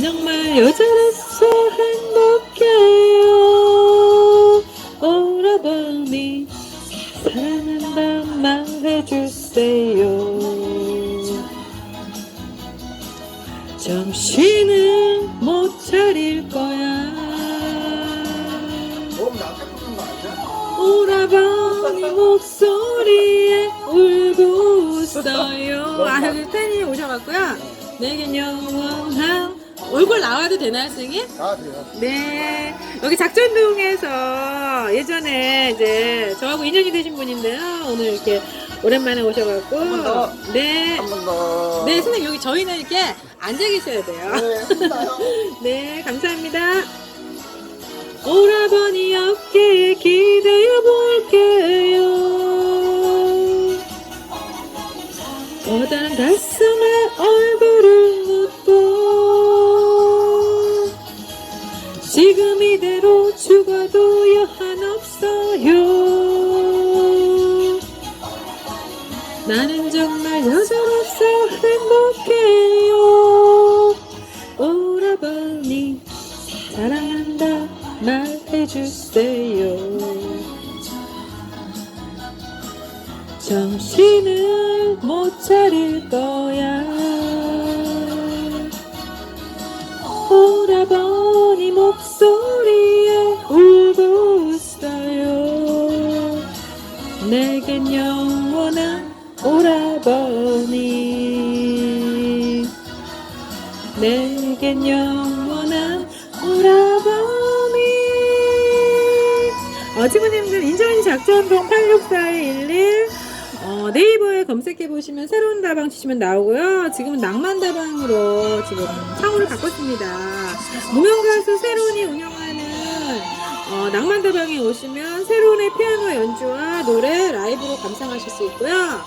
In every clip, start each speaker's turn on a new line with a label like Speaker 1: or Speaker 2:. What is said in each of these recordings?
Speaker 1: 정말 여자로서 행복해요 오라버니 사랑한다 말해주세요 정신을 못 차릴 거야? 오라버니 목소리에 울고 웃어요. 아, 팬이 오셔갖고요. 내겐 영원한 얼굴 나와도 되나요, 선생님?
Speaker 2: 다 돼요.
Speaker 1: 네. 여기 작전동에서 예전에 이제 저하고 인연이 되신 분인데요. 오늘 이렇게 오랜만에 오셔갖고.
Speaker 2: 한 번 더.
Speaker 1: 네.
Speaker 2: 한 번 더.
Speaker 1: 네, 선생님 여기 저희는 이렇게 앉아 계셔야 돼요.
Speaker 2: 네?
Speaker 1: 네, 감사합니다. 오라버니 어깨에 기 지금 이대로 죽어도 여한 없어요. 나는 정말 여자로서 행복해요. 오라버니 사랑한다 말해주세요. 정신을 못 차릴 거야. 오라버니 목소리에 울고 웃어요. 내겐 영원한 오라버니. 내겐 영원한 오라버니. 어, 친구님들 인천시 작전동 86411 어, 네이버에 검색해 보시면 새로운 다방 치시면 나오고요. 지금은 낭만 다방으로 지금 상호를 바꿨습니다. 무명 가수 새로운이 운영하는 어, 낭만 다방에 오시면 새로운의 피아노 연주와 노래 라이브로 감상하실 수 있고요.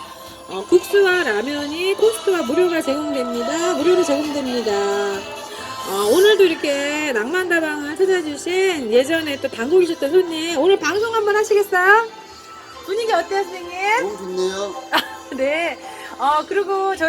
Speaker 1: 어, 국수와 라면이 코스트와 무료가 제공됩니다. 무료로 제공됩니다. 어, 오늘도 이렇게 낭만다방을 찾아주신 예전에 또 단골이셨던 손님 오늘 방송 한번 하시겠어요? 어때요, 선생님?
Speaker 2: 너무 좋네요.
Speaker 1: 네. 어, 그리고 저희